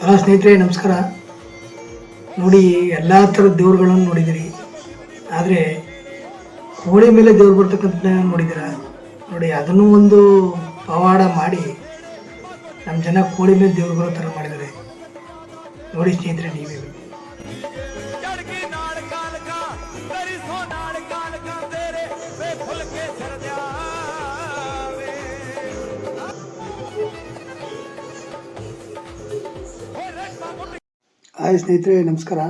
Hello ಸ್ನೇಹಿತರೆ, ನಮಸ್ಕಾರ. ನೋಡಿ, ಎಲ್ಲ ಥರದ ದೇವ್ರುಗಳನ್ನು ನೋಡಿದಿರಿ ಆದರೆ, ಕೋಳಿ ಮೇಲೆ ದೇವ್ರು ಬರ್ತಕ್ಕಂಥ ನೋಡಿದ್ದೀರ? ನೋಡಿ, ಅದನ್ನು ಒಂದು ಪವಾಡ ಮಾಡಿ ನಮ್ಮ ಜನ ಕೋಳಿ ಮೇಲೆ ದೇವ್ರು ಬರೋ ಥರ ಮಾಡಿದ್ದಾರೆ. ನೋಡಿ ಸ್ನೇಹಿತರೆ, ನೀವೇ. ಹಾಯ್ ಸ್ನೇಹಿತರೆ, ನಮಸ್ಕಾರ.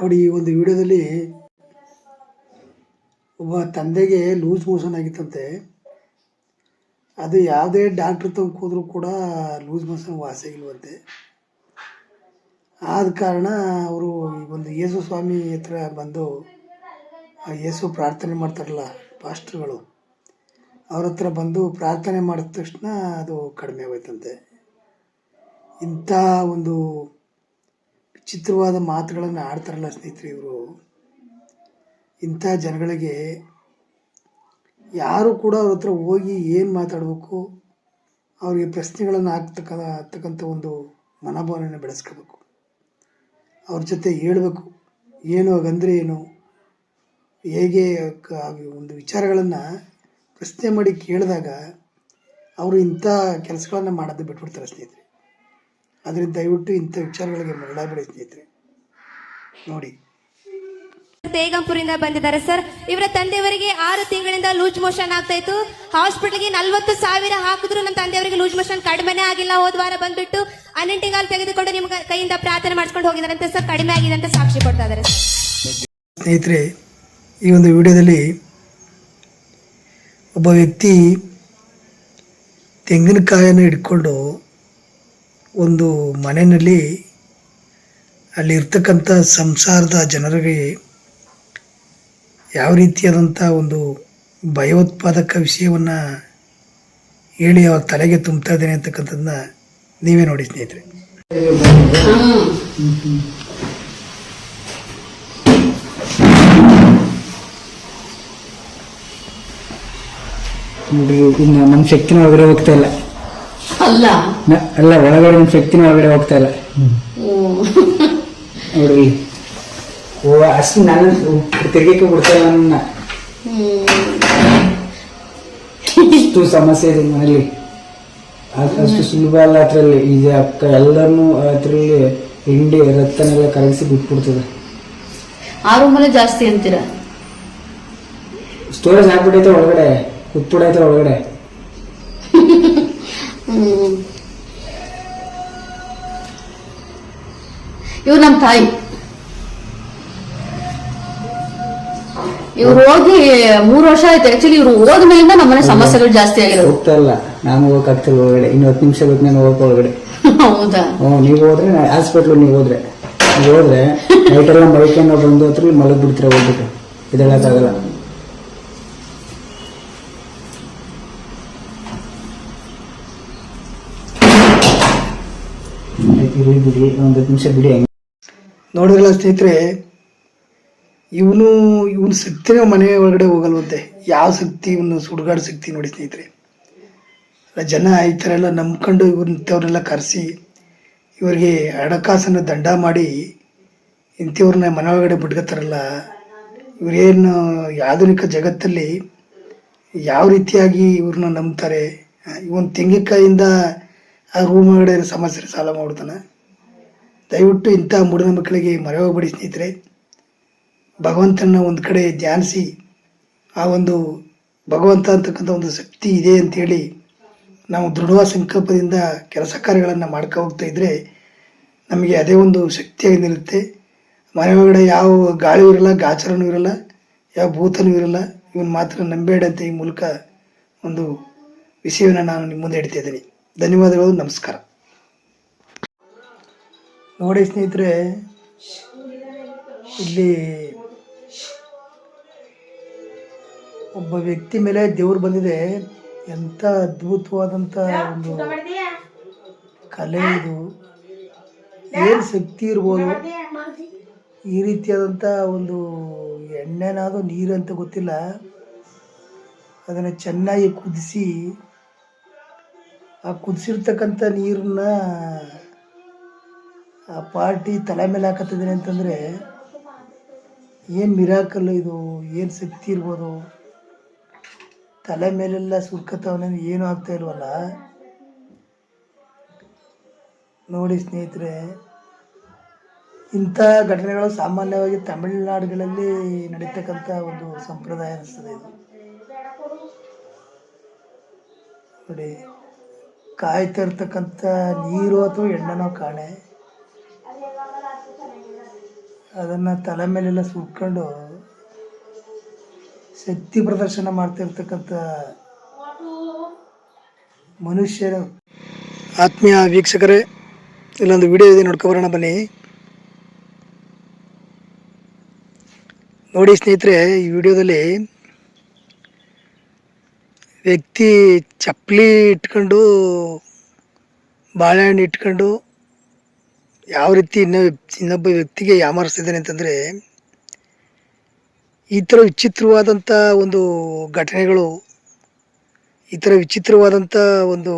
ನೋಡಿ, ಈ ಒಂದು ವಿಡಿಯೋದಲ್ಲಿ ಒಬ್ಬ ತಂದೆಗೆ ಲೂಸ್ ಮೋಷನ್ ಆಗಿತ್ತಂತೆ. ಅದು ಯಾವುದೇ ಡಾಕ್ಟ್ರ್ ತಗೊಂಡು ಹೋದ್ರೂ ಕೂಡ ಲೂಸ್ ಮೋಷನ್ ವಾಸಿ ಆಗಿಲ್ವಂತೆ ಆದ ಕಾರಣ ಅವರು ಈ ಒಂದು ಯೇಸು ಸ್ವಾಮಿ ಹತ್ರ ಬಂದು, ಆ ಯೇಸು ಪ್ರಾರ್ಥನೆ ಮಾಡ್ತಾರಲ್ಲ, ಪಾಸ್ಟ್ರುಗಳು, ಅವ್ರ ಹತ್ರ ಬಂದು ಪ್ರಾರ್ಥನೆ ಮಾಡಿದ ತಕ್ಷಣ ಅದು ಕಡಿಮೆ ಆಗೋಯ್ತಂತೆ. ಇಂಥ ಒಂದು ವಿಚಿತ್ರವಾದ ಮಾತುಗಳನ್ನು ಆಡ್ತಾರಲ್ಲ ಸ್ನೇಹಿತರೆ ಇವರು. ಇಂಥ ಜನಗಳಿಗೆ ಯಾರು ಕೂಡ ಅವ್ರ ಹತ್ರ ಹೋಗಿ ಏನು ಮಾತಾಡಬೇಕು, ಅವರಿಗೆ ಪ್ರಶ್ನೆಗಳನ್ನು ಹಾಕ್ತಕ್ಕ ಆಗ್ತಕ್ಕಂಥ ಒಂದು ಮನೋಭಾವನೆಯನ್ನು ಬೆಳೆಸ್ಕೋಬೇಕು. ಅವ್ರ ಜೊತೆ ಹೇಳಬೇಕು, ಏನು ಹಾಗಂದ್ರೆ ಏನು, ಹೇಗೆ ಒಂದು ವಿಚಾರಗಳನ್ನು ಪ್ರಶ್ನೆ ಮಾಡಿ ಕೇಳಿದಾಗ ಅವರು ಇಂಥ ಕೆಲಸಗಳನ್ನು ಮಾಡೋದು ಬಿಟ್ಬಿಡ್ತಾರೆ ಸ್ನೇಹಿತರೆ. ಅದರಿಂದ ದಯವಿಟ್ಟು ಇಂಥ ವಿಚಾರಗಳಿಗೆ ಮರಳಾಗಬೇಡಿ ಸ್ನೇಹಿತರೆ. ನೋಡಿ. ತೇಗಂಪುರಿಂದ ಬಂದಿದ್ದಾರೆ ಸರ್. ಇವರ ತಂದೆಯವರಿಗೆ ಆರು ತಿಂಗಳಿಂದ ಲೂಸ್ ಮೋಷನ್ ಆಗ್ತಾ ಇತ್ತು. ಹಾಸ್ಪಿಟಲ್ಗೆ ನಲ್ವತ್ತು ಸಾವಿರ ಹಾಕಿದ್ರು. ನಮ್ಮ ತಂದೆಯವರಿಗೆ ಲೂಸ್ ಮೋಷನ್ ಕಡಿಮೆನೇ ಆಗಿಲ್ಲ. ಹೋದ ವಾರ ಬಂದ್ಬಿಟ್ಟು ಅನ್ನಂಟಿಗಾಲ್ ತೆಗೆದುಕೊಂಡು ನಿಮ್ಮ ಕೈಯಿಂದ ಪ್ರಾರ್ಥನೆ ಮಾಡಿಸ್ಕೊಂಡು ಹೋಗಿದಾರಂತೆ ಸರ್. ಕಡಿಮೆ ಆಗಿದೆ ಅಂತ ಸಾಕ್ಷಿ ಕೊಡ್ತಾ ಇದ್ದಾರೆ ಸ್ನೇಹಿತರೆ ಈ ಒಂದು ವಿಡಿಯೋದಲ್ಲಿ ಒಬ್ಬ ವ್ಯಕ್ತಿ ತೆಂಗಿನಕಾಯನ್ನು ಹಿಡ್ಕೊಂಡು ಒಂದು ಮನೆಯಲ್ಲಿ ಅಲ್ಲಿರ್ತಕ್ಕಂಥ ಸಂಸಾರದ ಜನರಿಗೆ ಯಾವ ರೀತಿಯಾದಂಥ ಒಂದು ಭಯೋತ್ಪಾದಕ ವಿಷಯವನ್ನು ಹೇಳಿ ಅವ್ರ ತಲೆಗೆ ತುಂಬ್ತಾ ಇದ್ದೇನೆ ಅಂತಕ್ಕಂಥದ್ದನ್ನ ನೀವೇ ನೋಡಿ ಸ್ನೇಹಿತರೆ. ನಮ್ಮ ಶಕ್ತಿನ ಒಳಗಡೆ ಹೋಗ್ತಾ ಇಲ್ಲ. ಅಲ್ಲ? ಅಲ್ಲ ಒಳಗಡೆ ಒಂದು ಶಕ್ತಿನ ಒಳಗಡೆ ಹೋಗ್ತಾ ಇಲ್ಲ. ನೋಡ್ರಿ ಓ ಅಷ್ಟು ನಾನು ತಿರ್ಗಕ್ಕೆ ಬಿಡ್ತಾ ಇಲ್ಲ ನನ್ನ. ಇಷ್ಟು ಸಮಸ್ಯೆ ಇದೆ ಮನೇಲಿ. ಅಷ್ಟು ಸುಲಭ ಅಲ್ಲ ಅದರಲ್ಲಿ. ಈಗ ಅಕ್ಕ ಎಲ್ಲರನ್ನು ಅದರಲ್ಲಿ ಹಿಂಡಿ ರಕ್ತನೆಲ್ಲ ಕರಗಿಸಿ ಬಿಟ್ಬಿಡ್ತದೆ. ಆ ರೂಮಲ್ಲೇ ಜಾಸ್ತಿ ಅಂತೀರಾ? ಸ್ಟೋರೇಜ್ ಹಾಕ್ಬಿಟ್ಟೈತೆ ಒಳಗಡೆ. ಕುತ್ಬಿಡೈತೆ ಒಳಗಡೆ. ಇವ್ರು ನಮ್ಮ ತಾಯಿ. ಇವ್ರು ಹೋಗಿ ಮೂರು ವರ್ಷ ಆಯ್ತು. ಆಕ್ಚುಲಿ ಇವ್ರು ಹೋದ್ಮೇಲಿಂದ ನಮ್ಮನೆ ಸಮಸ್ಯೆಗಳು ಜಾಸ್ತಿ ಆಗಿದೆ ಹೋಗ್ತಾ ಇಲ್ಲ ನಾನು ಹೋಗಕ್ ಆಗ್ತಿಲ್ಲ ಒಳಗಡೆ. ಇನ್ನು ಹತ್ತು ನಿಮಿಷ ಬೇಕು ನಾನು ಹೋಗಕ್ ಒಳಗಡೆ. ಹೌದಾ? ಹ್ಞೂ ನೀವು ಹೋದ್ರೆ ಹಾಸ್ಪಿಟ್ಲ್ ನೀವು ಹೋದ್ರೆ. ನೀವು ಹೋದ್ರೆ ನೈಟ್ ಎಲ್ಲ ಮಲ್ಕೊಂಡು ಬಂದು ಹತ್ರ ಮಲಗ್ ಬಿಡ್ತೀರ ಹೋಗ್ಬಿಟ್ಟು. ಇದೆಲ್ಲ ಇರ್ಲಿ ಬಿಡಿ, ಒಂದು ಹತ್ತು ನಿಮಿಷ ಬಿಡಿ ಹಂಗೆ. ನೋಡಿದ್ರಲ್ಲ ಸ್ನೇಹಿತರೆ, ಇವನು ಇವನು ಶಕ್ತಿನೇ ಮನೆ ಒಳಗಡೆ ಹೋಗಲ್ವಂತೆ. ಯಾವ ಶಕ್ತಿ ಇವನು ಸುಡುಗಾಡು ಶಕ್ತಿ ನೋಡಿ ಸ್ನೇಹಿತರೆ. ಜನ ಈ ಥರ ಎಲ್ಲ ನಂಬ್ಕೊಂಡು ಇವ್ರಂಥವ್ರನ್ನೆಲ್ಲ ಕರೆಸಿ, ಇವರಿಗೆ ಹಣಕಾಸನ್ನು ದಂಡ ಮಾಡಿ ಇಂಥವ್ರನ್ನ ಮನೆ ಒಳಗಡೆ ಬಿಟ್ಕೋತಾರಲ್ಲ ಇವರೇನು ಆಧುನಿಕ ಜಗತ್ತಲ್ಲಿ ಯಾವ ರೀತಿಯಾಗಿ ಇವ್ರನ್ನ ನಂಬ್ತಾರೆ? ಇವನು ತೆಂಗಿನಕಾಯಿಂದ ಆ ರೂಮ್ ಒಳಗಡೆ ಸಮಸ್ಯೆ ಸಾಲ ಮಾಡ್ತಾನೆ ದಯವಿಟ್ಟು ಇಂಥ ಮೂಢನಂಬಿಕೆಗಳಿಗೆ ಮರೆ ಹೋಗ್ಬೇಡಿ ಸ್ನೇಹಿತರೆ. ಭಗವಂತನ ಒಂದು ಕಡೆ ಧ್ಯಾನಿಸಿ, ಆ ಒಂದು ಭಗವಂತ ಅಂತಕ್ಕಂಥ ಒಂದು ಶಕ್ತಿ ಇದೆ ಅಂತೇಳಿ ನಾವು ದೃಢವಾದ ಸಂಕಲ್ಪದಿಂದ ಕೆಲಸ ಕಾರ್ಯಗಳನ್ನು ಮಾಡ್ಕೊ ಹೋಗ್ತಾ ಇದ್ದರೆ ನಮಗೆ ಅದೇ ಒಂದು ಶಕ್ತಿಯಾಗಿ ನಿಲ್ಲುತ್ತೆ. ಮನೆ ಒಳಗಡೆ ಯಾವ ಗಾಳಿ ಇರಲ್ಲ, ಗಾಚರನೂ ಇರಲ್ಲ, ಯಾವ ಭೂತನೂ ಇರಲ್ಲ, ಇವನು ಮಾತ್ರ ನಂಬೇಡ ಅಂತ ಈ ಮೂಲಕ ಒಂದು ವಿಷಯವನ್ನು ನಾನು ನಿಮ್ಮ ಮುಂದೆ ಇಡ್ತಾ ಇದ್ದೀನಿ. ಧನ್ಯವಾದಗಳು, ನಮಸ್ಕಾರ. ನೋಡಿ ಸ್ನೇಹಿತರೆ ಇಲ್ಲಿ ಒಬ್ಬ ವ್ಯಕ್ತಿ ಮೇಲೆ ದೇವ್ರು ಬಂದಿದೆ. ಎಂಥ ಅದ್ಭುತವಾದಂಥ ಒಂದು ಕಲೆ ಇದು. ಏನು ಶಕ್ತಿ ಇರ್ಬೋದು? ಈ ರೀತಿಯಾದಂಥ ಒಂದು ಎಣ್ಣೆನಾದ ನೀರು ಅಂತ ಗೊತ್ತಿಲ್ಲ. ಅದನ್ನು ಚೆನ್ನಾಗಿ ಕುದಿಸಿ ಆ ಕುದಿಸಿರ್ತಕ್ಕಂಥ ನೀರನ್ನ ಆ ಪಾರ್ಟಿ ತಲೆ ಮೇಲೆ ಹಾಕತ್ತಿದ್ದೀನಿ ಅಂತಂದರೆ ಏನು ಮಿರಾಕಲ್ ಇದು? ಏನು ಶಕ್ತಿ ಇರ್ಬೋದು? ತಲೆ ಮೇಲೆಲ್ಲ ಸುರ್ಕತ್ತವನೇ ಏನೂ ಆಗ್ತಾ ಇಲ್ವಲ್ಲ? ನೋಡಿ ಸ್ನೇಹಿತರೆ, ಇಂಥ ಘಟನೆಗಳು ಸಾಮಾನ್ಯವಾಗಿ ತಮಿಳುನಾಡುಗಳಲ್ಲಿ ನಡೀತಕ್ಕಂಥ ಒಂದು ಸಂಪ್ರದಾಯ ಅನಿಸ್ತದೆ ಇದು. ನೋಡಿ, ಕಾಯ್ತಾ ಇರ್ತಕ್ಕಂಥ ನೀರು ಅಥವಾ ಎಣ್ಣೆನೋ ಕಾಣೆ. ಅದನ್ನು ತಲೆ ಮೇಲೆಲ್ಲ ಸುಟ್ಕೊಂಡು ಶಕ್ತಿ ಪ್ರದರ್ಶನ ಮಾಡ್ತಾ ಇರ್ತಕ್ಕಂಥ ಮನುಷ್ಯರು. ಆತ್ಮೀಯ ವೀಕ್ಷಕರೇ, ಇಲ್ಲೊಂದು ವಿಡಿಯೋ ಇದೆ ನೋಡ್ಕೊಬರೋಣ ಬನ್ನಿ. ನೋಡಿ ಸ್ನೇಹಿತರೆ, ಈ ವಿಡಿಯೋದಲ್ಲಿ ವ್ಯಕ್ತಿ ಚಪ್ಪಲಿ ಇಟ್ಕೊಂಡು, ಬಾಳೆಹಣ್ಣು ಇಟ್ಕೊಂಡು ಯಾವ ರೀತಿ ಇನ್ನೊ ಇನ್ನೊಬ್ಬ ವ್ಯಕ್ತಿಗೆ ಯಾಮಾರಿಸ್ತಿದ್ದಾನೆ ಅಂತಂದರೆ, ಈ ಥರ ವಿಚಿತ್ರವಾದಂಥ ಒಂದು ಘಟನೆಗಳು, ಈ ಥರ ವಿಚಿತ್ರವಾದಂಥ ಒಂದು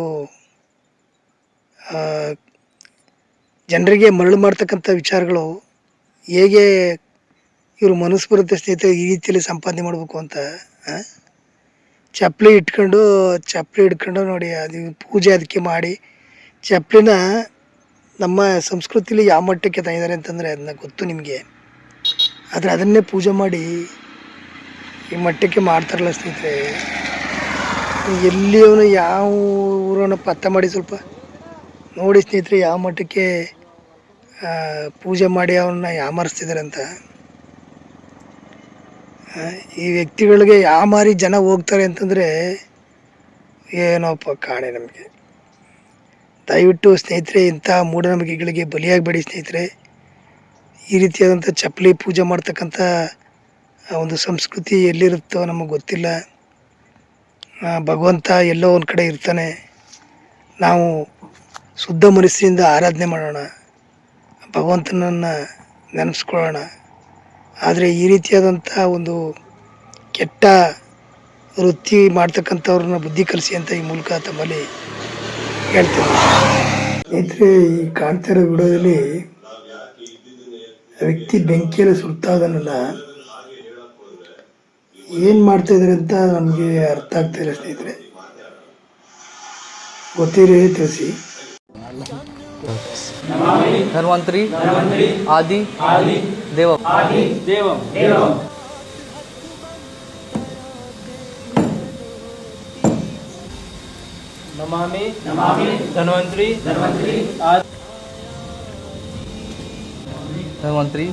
ಜನರಿಗೆ ಮರಳು ಮಾಡ್ತಕ್ಕಂಥ ವಿಚಾರಗಳು ಹೇಗೆ ಇವರು ಮನಸ್ಸು ಬರುತ್ತೆ ಸ್ನೇಹಿತರೆ, ಈ ರೀತಿಯಲ್ಲಿ ಸಂಪಾದನೆ ಮಾಡಬೇಕು ಅಂತ ಚಪ್ಪಲಿ ಇಟ್ಕೊಂಡು ಚಪ್ಪಲಿ ಇಟ್ಕೊಂಡು ನೋಡಿ, ಅದು ಪೂಜೆ ಅದಕ್ಕೆ ಮಾಡಿ, ಚಪ್ಪಲಿನ ನಮ್ಮ ಸಂಸ್ಕೃತಿಲಿ ಯಾವ ಮಟ್ಟಕ್ಕೆ ತಂದಿದ್ದಾರೆ ಅಂತಂದರೆ ಅದನ್ನ ಗೊತ್ತು ನಿಮಗೆ. ಆದರೆ ಅದನ್ನೇ ಪೂಜೆ ಮಾಡಿ ಈ ಮಟ್ಟಕ್ಕೆ ಮಾಡ್ತಾರಲ್ಲ ಸ್ನೇಹಿತರೆ. ಎಲ್ಲಿ ಅವನು ಯಾವ ಊರವನ ಪತ್ತೆ ಮಾಡಿ ಸ್ವಲ್ಪ. ನೋಡಿ ಸ್ನೇಹಿತರೆ ಯಾವ ಮಟ್ಟಕ್ಕೆ ಪೂಜೆ ಮಾಡಿ ಅವನ್ನ ಯಾಮಾರಿಸ್ತಿದ್ದಾರೆ ಅಂತ. ಈ ವ್ಯಕ್ತಿಗಳಿಗೆ ಯಾವ ಮಾರಿ ಜನ ಹೋಗ್ತಾರೆ ಅಂತಂದರೆ ಏನೋಪ್ಪ ಕಾಣೆ ನಮಗೆ. ದಯವಿಟ್ಟು ಸ್ನೇಹಿತರೆ, ಇಂಥ ಮೂಢನಂಬಿಕೆಗಳಿಗೆ ಬಲಿಯಾಗಬೇಡಿ ಸ್ನೇಹಿತರೆ. ಈ ರೀತಿಯಾದಂಥ ಚಪ್ಪಲಿ ಪೂಜೆ ಮಾಡ್ತಕ್ಕಂಥ ಒಂದು ಸಂಸ್ಕೃತಿ ಎಲ್ಲಿರುತ್ತೋ ನಮಗೆ ಗೊತ್ತಿಲ್ಲ. ಭಗವಂತ ಎಲ್ಲೋ ಒಂದು ಕಡೆ ಇರ್ತಾನೆ. ನಾವು ಶುದ್ಧ ಮನಸ್ಸಿನಿಂದ ಆರಾಧನೆ ಮಾಡೋಣ. ಭಗವಂತನನ್ನು ನೆನೆಸ್ಕೊಳ್ಳೋಣ. ಆದರೆ ಈ ರೀತಿಯಾದಂಥ ಒಂದು ಕೆಟ್ಟ ವೃತ್ತಿ ಮಾಡ್ತಕ್ಕಂಥವ್ರನ್ನ ಬುದ್ಧಿ ಕಲಿಸಿ ಅಂತ ಈ ಮೂಲಕ ತಮ್ಮಲ್ಲಿ ಹೇಳ್ತೀನಿ. ಈ ಕಾಣ್ತಿರೋ ವಿಡಿಯೋದಲ್ಲಿ ವ್ಯಕ್ತಿ ಬೆಂಕಿಯಲ್ಲಿ ಸುಡ್ತಾದನಲ್ಲ ಏನು ಮಾಡ್ತಾ ಇದ್ರೆ ಅಂತ ನಮಗೆ ಅರ್ಥ ಆಗ್ತಾ ಇಲ್ಲ ಸ್ನೇಹಿತರೆ. ಗೊತ್ತಿರಿ ತಿಳಿಸಿ. ಧನ್ವಂತರಿ ಆದಿ ದೇವ. ದೇವ. नमामि। नमामि। धनवंतरी। धनवंतरी। आज धन्वंतरी।